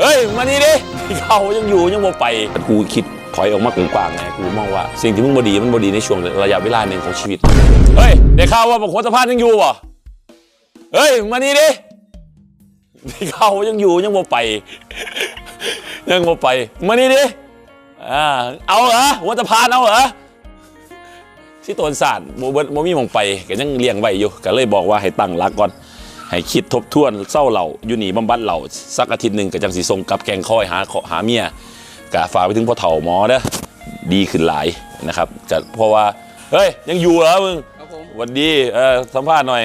เฮ้ยมานี่ดิเขายังอยู่ยังบ่ไปกูคิดถอยออกมากว้างๆไงกูมองว่าสิ่งที่มึงบดีมันบดีในช่วงระยะเวลาหนึ่งของชีวิต เฮ้ยได้ข่าวว่าบางคนสะพานยังอยู่บ่ะเฮ้ยมานี่ดิเขายังอยู่ยังบ่ไป ยังบ่ไปมานี่ดิอ่าเอาเหรอหัวสะพานเอาเหรอที่ตนศาสตร์โมเบิร์ตโมมีหมองไปก็ยังเลี้ยงไว้อยู่ก็เลยบอกว่าให้ตั้งหลักก่อน ให้คิดทบทวนเศร้าเหล่าอยู่หนีบำบัดเหล่าสักอาทิตย์หนึ่งก็จังสีทรงกลับแกงคอยหาขอหาเมียกะฝากไปถึงพ่อเฒ่าหมอเด้อดีขึ้นหลายนะครับจะเพราะว่าเฮ้ยยังอยู่เหรอมึงครับผมหวันดีเออสัมภาษณ์หน่อย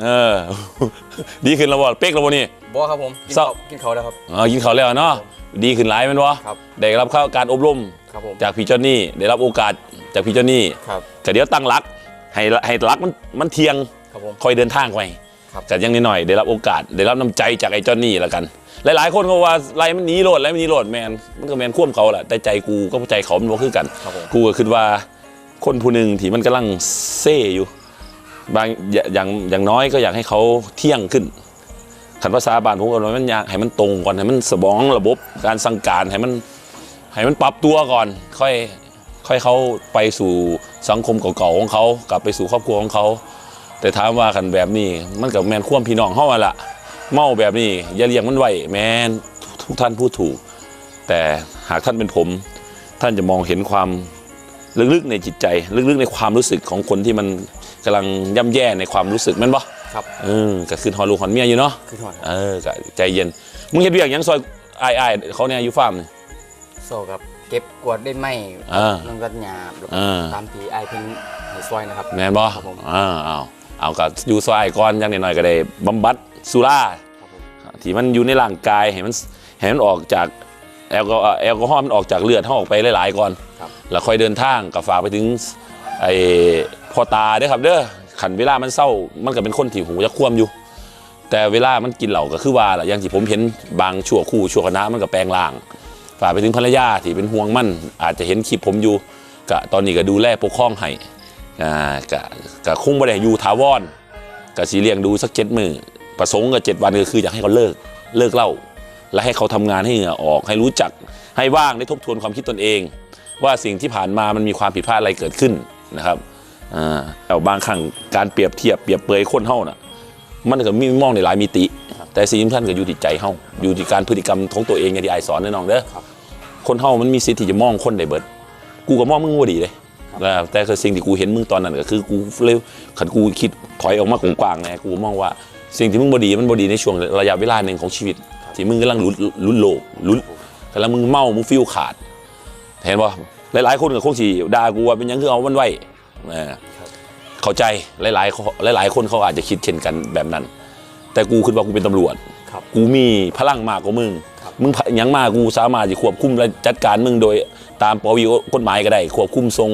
เออดีขึ้นแล้วบ่เป๊กแล้วบ่นี่บอครับผมกินเศร้าข้าวกินเขาวแล้วครับเออกินข้าวแล้วเนาะดีขึ้นหลายแมันวะครับได้รับเข้าการอบรมครับผมจากพี่เจ้านี่ได้รับโอกาสจากพี่เจ้านี่ครับก็เดี๋ยวตั้งรักให้ให้รักมันมันเทียงครับผมคอยเดินทางไป ครับแต่ยังนิดหน่อยได้รับโอกาสได้รับน้ำใจจากไอ้เจ้านี่แล้วกัน หลายๆ คนเขาว่าไรมันหนีโหลดไรมันหนีโหลดแมนมันก็แมนคว่ำเขาแหละแต่ใจกูก็ใจเขามันบ่คือกันครับผมกูก็คิดว่าคนผู้หนึ่งที่มันกำลังเซ่อยู่ บางอย่าอย่างอย่างน้อยก็อยากให้เขาเที่ยงขึ้นขันภาษาบานผมก็ว่ามันอยากให้มันตรงก่อนให้มันสมองระบบการสั่งการให้มันให้มันปรับตัวก่อน ค่อยค่อยเขาไปสู่สังคมเก่าๆของเขากลับไปสู่ครอบครัวของเขา แต่ถามว่าขันแบบนี้ มันกับแมนคว่ำพี่น้องเฮาอะละเมาแบบนี้ อย่าเลี้ยงมันไว้แมนทุกท่านพูดถูก แต่หากท่านเป็นผม ท่านจะมองเห็นความลึกๆในจิตใจ ลึกๆในความรู้สึกของคนที่มันกำลังย่ำแย่ในความรู้สึกแมันบ่ครับเออก็คือฮอลูกฮอนเมียอยู่เนาะคือถอดเออก็ใจเย็นมึงเฮ็ดเวียกหยังซอยอายๆเขาเนี่ยอยู่ฟาร์มนี่ โซ่ครับเก็บกวาดได้ไหมอ่าน้องรัดหยาบแล้วก็อ่า ตามที่ไอายเพิ่นให้ซอยนะครับ แม่นบ่ครับผม อ่าเอา เอาก็อยู่ซอยก่อนอย่างน้อยๆก็ได้บำบัดสุราครับผมที่มันอยู่ในร่างกายให้มันให้มันออกจากแอลกอฮอล์แอลกอฮอล์มันออกจากเลือดเขาออกไปหลายๆก่อนครับแล้วค่อยเดินทางกับฝากไปถึงไอ้พ่อตาเด้อครับเด้อขันเวลามันเศร้ามันก็เป็นคนที่หูจะคว่ำอยู่ แต่เวลามันกินเหล่าก็คือว่าแหละอย่างที่ผมเห็นบางชั่วคู่ชั่วคณะมันก็แปลงร่าง ฝากไปถึงภรรยาที่เป็นห่วงมั่นอาจจะเห็นคลิปผมอยู่กะตอนนี้ก็ดูแลปกครองให้ อ่ากะกะคงไม่ได้อยู่ถาวรกะสีเลี้ยงดูสักเจ็ดมือประสงค์กับเจ็ดวันก็คืออยากให้เขาเลิกเลิกเหล่า และให้เขาทำงานให้เหงื่อออก ให้รู้จักให้ว่างได้ทบทวนความคิดตนเอง ว่าสิ่งที่ผ่านมามันมีความผิดพลาดอะไรเกิดขึ้นนะครับอ่าแต่บางครั้งการเปรียบเทียบเปรียบเปรยคนเฮาน่ะมันก็มีมองในหลายมิติ แต่สิ่งสำคัญก็อยู่ที่ใจเฮาอยู่ที่การพฤติกรรมของตัวเองอย่างที่ไอายสอนแน่นอนเด้อครับคนเฮามันมีสิทธิ์ที่จะมองคนได้เบิด กูก็มองมึงว่าดีเลยนะ แต่คือสิ่งที่กูเห็นมึงตอนนั้นก็คือกูเลยขันกูคิดถอยออกมากว้างๆไงกูมองว่าสิ่งที่มึงบดีมันบดีในช่วงระยะเวลาหนึ่งของชีวิต ที่มึงกำลังลุ้นลุ้นโลกลุ้นกำลังมึงเมามึงฟิลขาดเห็นป่ะหลายๆคนก็คงสิด่ากูว่าเป็นหยังคือเอามันไว้เออเข้าใจหลายๆหลาย ๆ คนเขาอาจจะคิดเช่นกันแบบนั้น แต่กูคิดว่ากูเป็นตำรวจครับกูมีพลังมากกว่ามึงครับมึงหยังมากกูสามารถจะควบคุมและจัดการมึงโดยตามปวิกฎหมายก็ได้ ควบคุมทรง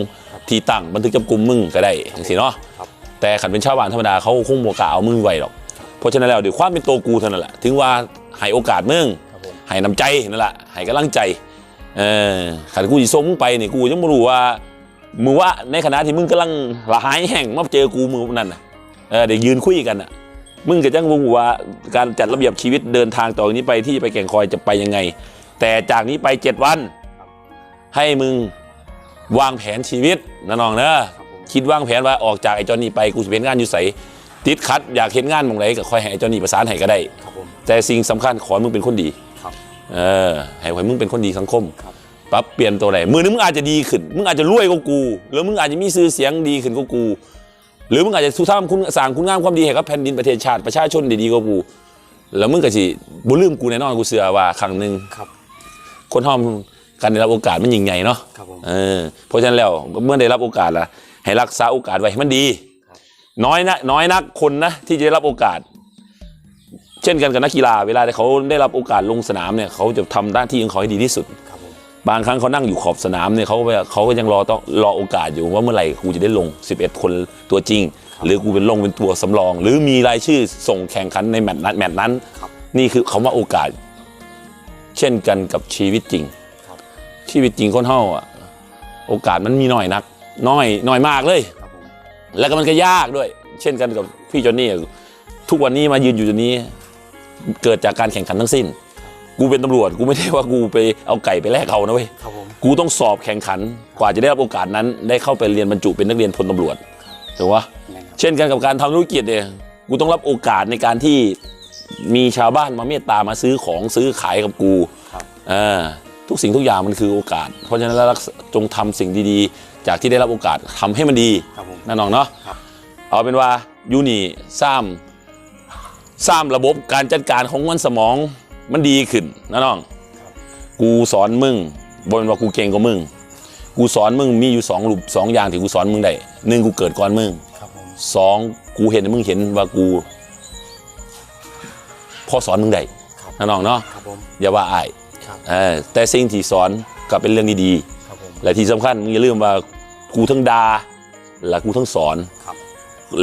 ที่ตั้งบันทึกจับกุมมึงก็ได้จังสิเนาะครับแต่ขันเป็นชาวบ้านธรรมดาเขาคงบ่กล้าเอามึงไว้หรอก เพราะฉะนั้นแล้วด้วยความเป็นตัวกูเท่านั้นแหละถึงว่าให้โอกาสมึงครับผมให้น้ำใจนั่นแหละให้กำลังใจเออขันกูจะส่งมึงไปนี่กูยังไม่รู้ว่ามึงว่าในขณะที่มึงกำลังละหายแห่งมาเจอกูมือนั่นน่ะเออเดี๋ยวยืนคุยกันน่ะมึงก็จังรู้ว่าการจัดระเบียบชีวิตเดินทางต่อจากนี้ไปที่จะไปแก่งคอยจะไปยังไง แต่จากนี้ไปเจ็ดวัน ให้มึง วางแผนชีวิตนะน้องเนอะครับผมคิดวางแผนว่าออกจากไอ้จอนนี่ไปกูจะเป็นงานอยู่ใสติดคัดอยากเห็นงานหมองไหนก็คอยให้ไอ้จอนนี่ประสานให้ก็ได้ ครับผม แต่สิ่งสำคัญขอให้มึงเป็นคนดีครับ เออให้ให้มึงเป็นคนดีสังคมครับ ปรับเปลี่ยนตัวไหนมือนึงมึงอาจจะดีขึ้น มึงอาจจะรวยกว่ากู หรือมึงอาจจะมีชื่อเสียงดีขึ้นกว่ากู หรือมึงอาจจะทุทำคุณสร้างคุณงามความดีให้กับแผ่นดินประเทศชาติประชาชนได้ดีกว่ากู แล้วมึงก็สิบ่ลืมกูแน่นอนกูเชื่อว่าครั้งหนึ่ง ครับ คนห้อม การได้รับโอกาสมันยิ่งใหญ่เนาะครับผมเออเพราะฉะนั้นแล้วเมื่อได้รับโอกาสละให้รักษาโอกาสไว้ให้มันดีครับน้อยนะน้อยนักคนนะที่จะได้รับโอกาส เช่นกันกับนักกีฬาเวลาที่เขาได้รับโอกาสลงสนามเนี่ยเขาจะทำหน้าที่ของเขาให้ดีที่สุด ครับผมบางครั้งเขานั่งอยู่ขอบสนามเนี่ยเขาก็เขาก็ยังรอต้องรอโอกาสอยู่ว่าเมื่อไหร่กูจะได้ลง 11 คนตัวจริง หรือกูเป็นลงเป็นตัวสำรอง หรือมีรายชื่อส่งแข่งขันในแมตช์นั้นแมตช์นั้น ครับนี่คือคำว่าโอกาส เช่นกันกับชีวิตจริงครับ ชีวิตจริงคนเฮาอะโอกาสมันมีน้อยนัก น้อยน้อยมากเลยครับผมแล้วก็มันก็ยากด้วย เช่นกันกับพี่จอนนี่ทุกวันนี้มายืนอยู่ตรงนี้ เกิดจากการแข่งขันทั้งสิ้น กูเป็นตำรวจกูไม่ได้ว่ากูไปเอาไก่ไปแลกเอานะเว้ยครับผมกูต้องสอบแข่งขันกว่าจะได้รับโอกาสนั้น ได้เข้าไปเรียนบรรจุเป็นนักเรียนพลตำรวจถูกปะแม่นครับเช่นกันกับการทำธุรกิจเนี่ยกูต้องรับโอกาสในการที่มีชาวบ้านมาเมตตามาซื้อของซื้อขายกับกูครับเออ ทุกสิ่งทุกอย่างมันคือโอกาส เพราะฉะนั้นแล้วรักษาจงทำสิ่งดีๆ จากที่ได้รับโอกาสทำให้มันดีครับผมนะน้องเนาะครับเอาเป็นว่ายูนี่สร้างสร้างระบบการจัดการของมันสมองมันดีขึ้นนะน้อง กูสอนมึงบนว่ากูเก่งกว่ามึง กูสอนมึงมีอยู่สองรูปสองอย่างที่กูสอนมึงได้หนึ่งกูเกิดก่อนมึงครับผมสองกูเห็นให้มึงเห็นว่ากูพ่อสอนมึงได้นะน้องเนาะครับผมอย่าว่าอายครับเออ แต่สิ่งที่สอนก็เป็นเรื่องดีครับผมๆและที่สำคัญมึงอย่าลืมว่ากูทั้งดาและกูทั้งสอนครับ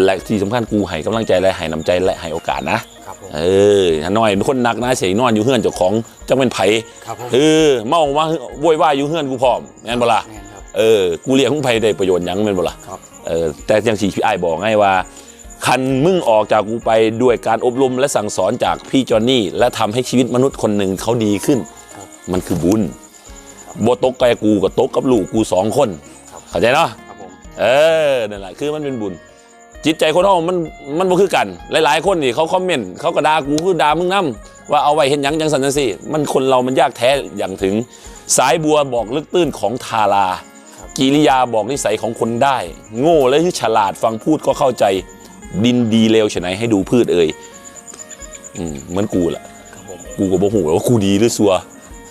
และที่สำคัญกูให้กำลังใจและให้น้ำใจและให้โอกาสนะครับผมเออถ้าน้อยคนหนักนะเสียนอนอยู่เฮือนเจ้าของจังเป็นไผครับผมเออเมามาโวยวายอยู่เฮือนกูพร้อมแม่นบ่ล่ะแม่นครับเออกูเลี้ยงมึงไผได้ประโยชน์หยังแม่นบ่ล่ะครับเออแต่อย่างที่พี่ไอ้ายบอกไงว่าคันมึงออกจากกูไปด้วยการอบรมและสั่งสอนจากพี่จอนนี่ และทำให้ชีวิตมนุษย์คนหนึ่งเขาดีขึ้นครับ มันคือบุญโบตกกับกูกับตกกับลูกกูสองคนครับเข้าใจเนาะครับผมเออนั่นแหละคือมันเป็นบุญ จิตใจคนเรามันมันบ่คือกัน หลาย ๆ คนนี่เขาคอมเมนต์เขาก็ด่ากูคือด่ามึงนํว่าเอาไว้เห็นหยังจังสันจังสิมันคนเรามันยากแท้อย่างถึง สายบัวบอกลึกตื้นของทารากิริยาบอกนิสัยของคนได้ โง่และที่ฉลาดฟังพูดก็เข้าใจดินดีเลวฉะไหนให้ดูพืชเอ่ยอืมเหมือนกูแหละครับผมกูก็บ่หูหรอกว่ากูดีหรือซัว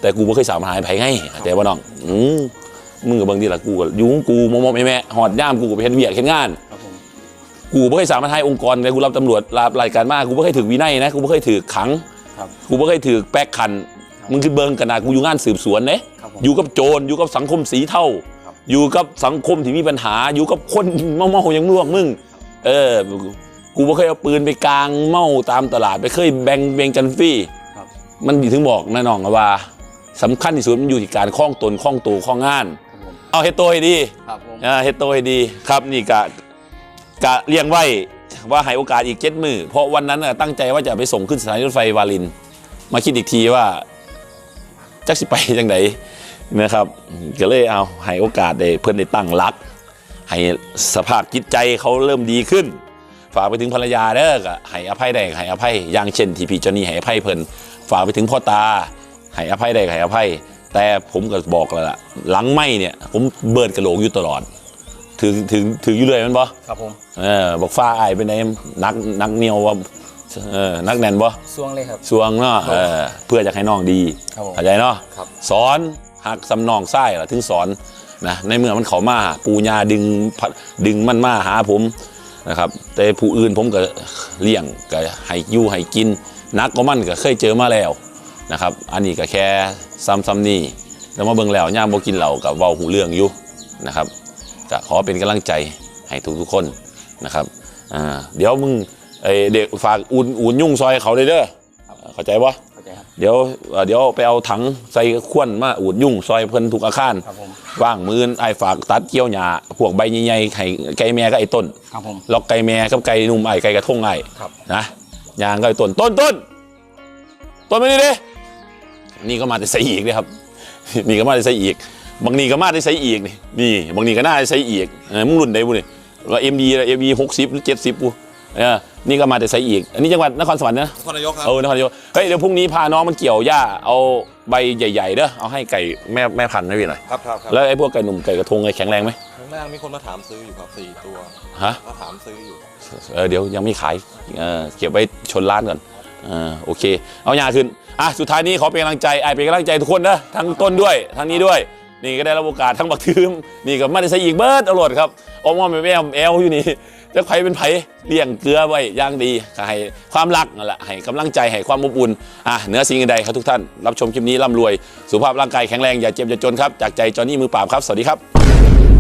แต่กูบ่เคยสามหายไผไงแต่ว่าน้องอืมมึงกับบางทีละกูก็อยุ่ของกูมอมๆแม่ๆหอดย่ามกูก็ไปเฮ็ดเวียกเฮ็ดงานครับผมกูบ่เคยสามารถให้องค์กรเลยกูรับตำรวจรับรายการมากกูบ่เคยถือวินัยนะกูบ่เคยถือขังครับกูบ่เคยถือแป๊กคันมึงคือเบิ่งกันนะกูอยู่งานสืบสวนเด้ครับผมอยู่กับโจรอยู่กับสังคมสีเทาครับอยู่กับสังคมที่มีปัญหา อยู่กับคนเมาๆอย่างมึงมึง เออ กูบ่เคยเอาปืนไปกลางเมาตามตลาด ไปเคยแบ่งเบงกันฟรีครับมันถึงบอกนะน้องว่า สำคัญที่สุดมันอยู่ที่การคล้องตนคล้องตัวคล้องงานครับผมเอาเฮ็ดตัวให้ดีครับผมอ่าเฮ็ดตัวให้ดีครับนี่กะกะเลี้ยงไว้ว่าให้โอกาสอีกเจ็ดมือเพราะวันนั้นน่ะตั้งใจว่าจะไปส่งขึ้นสถานีรถไฟวาริน มาคิดอีกทีว่าจักสิไปจังไดนะครับก็เลยเอาให้โอกาสได้เพื่อนได้ตั้งรัก ให้สภาพจิตใจเขาเริ่มดีขึ้น ฝากไปถึงภรรยาเด้อก็ให้อภัยได้ก็ให้อภัยอย่างเช่นที่พี่จอนนี่ให้อภัยเพิ่นฝากไปถึงพ่อตา ให้อภัยได้ก็ให้อภัย แต่ผมก็บอกแล้วล่ะหลังไม่เนี่ย ผมเบิดกระโหลกอยู่ตลอด ถึงถึงถึงอยู่เลยแมันบ่ครับผมเออบอกฟ้าอายไปไหนนักนักเหนียวว่าเออนักแน่นบ่ช่วงเลยครับสวงเนาะเออเพื่อจะให้น้องดีครับผมเข้าใจเนาะครับสอนหักสำนองไส้ล่ะถึงสอนนะในเมื่อมันเขามาปูญาดึงพัดดึงมันมาหาผมนะครับ แต่ผู้อื่นผมก็เลี้ยงก็ให้อยู่ให้กิน นักก็มันก็เคยเจอมาแล้ว นะครับ อันนี้ก็แค่ซ้ำซ้ำนี่แล้วมาเบิ่งแล้วย่ามบ่กินเหล้ากับเว้าหูเรื่องอยู่นะครับก็ขอเป็นกำลังใจให้ทุกทุกๆคนนะครับอ่าเดี๋ยวมึงไอเด็กฝากอุ่นอุ่นยุ่งซอยเขาเลยเด้อเข้าใจปะเข้าใจครับเดี๋ยวเอ่อเดี๋ยวไปเอาถังใส่ขวนมาอูดยุ่งซอยเพิ่นทุกอาคารครับผมว่างมือนไอ้ายฝากตัดเกี่ยวหญ้าพวกใบใหญ่ๆไข่ไก่แม่ก็ไอ้ต้นครับผมล็อกไก่แม่กับไก่หนุ่มไอ้ไก่กระทงไอ้ครับนะยางก็ไอ้ต้นต้นต้นต้นมานี่ดิ นี่ก็มาแต่ใส่อีกเลยครับ นี่ก็มาแต่ใส่อีก บางนี่ก็มาได้ใส่อีกนี่นี่บางนี่ก็น่าได้ใส่อีกเออมึงรุ่นใดบุนี่ว่าเอ็มดีเอ็มดีหกสิบหรือเจ็ดสิบปูเออนี่ก็มาแต่ใส่อีก อันนี้จังหวัดนครสวรรค์นะนครนายกครับเออนครนายกเฮ้ยเดี๋ยวพรุ่งนี้พาน้องมันเกี่ยวหญ้าเอาใบใหญ่ๆเด้อเอาให้ไก่แม่แม่พันธุ์ให้พี่หน่อยครับครับครับแล้วไอ้พวกไก่หนุ่มไก่กระทงไก่แข็งแรงไหมข้างล่างมีคนมาถามซื้ออยู่ครับสี่ตัวฮะมาถามซื้ออยู่เออเดี๋ยวยังไม่ขายเออเก็บไว้ชนร้านก่อนเออโอเค เอาหญ้าขึ้น อะสุดท้ายนี้ขอเป็นกำลังใจไอเป็นกำลังใจทุกคนนะทั้งต้นด้วยทั้งนี้ด้วย นี่ก็ได้รับโอกาสทั้งบักทืมนี่ก็มาได้ใส่อีกเบิร์ดตำรวจครับอมอมาเป็นแมแอลอยู่นี่จะใครเป็นไผเลี้ยงเกลือไว้ย่างดีให้ความรักนั่นแหละให้กำลังใจให้ความอบอุ่นอะเหนือสิ่งใดครับทุกท่าน รับชมคลิปนี้ร่ำรวย สุขภาพร่างกายแข็งแรงอย่าเจ็บอย่าจนครับจากใจจอห์นนี่มือปราบครับสวัสดีครับ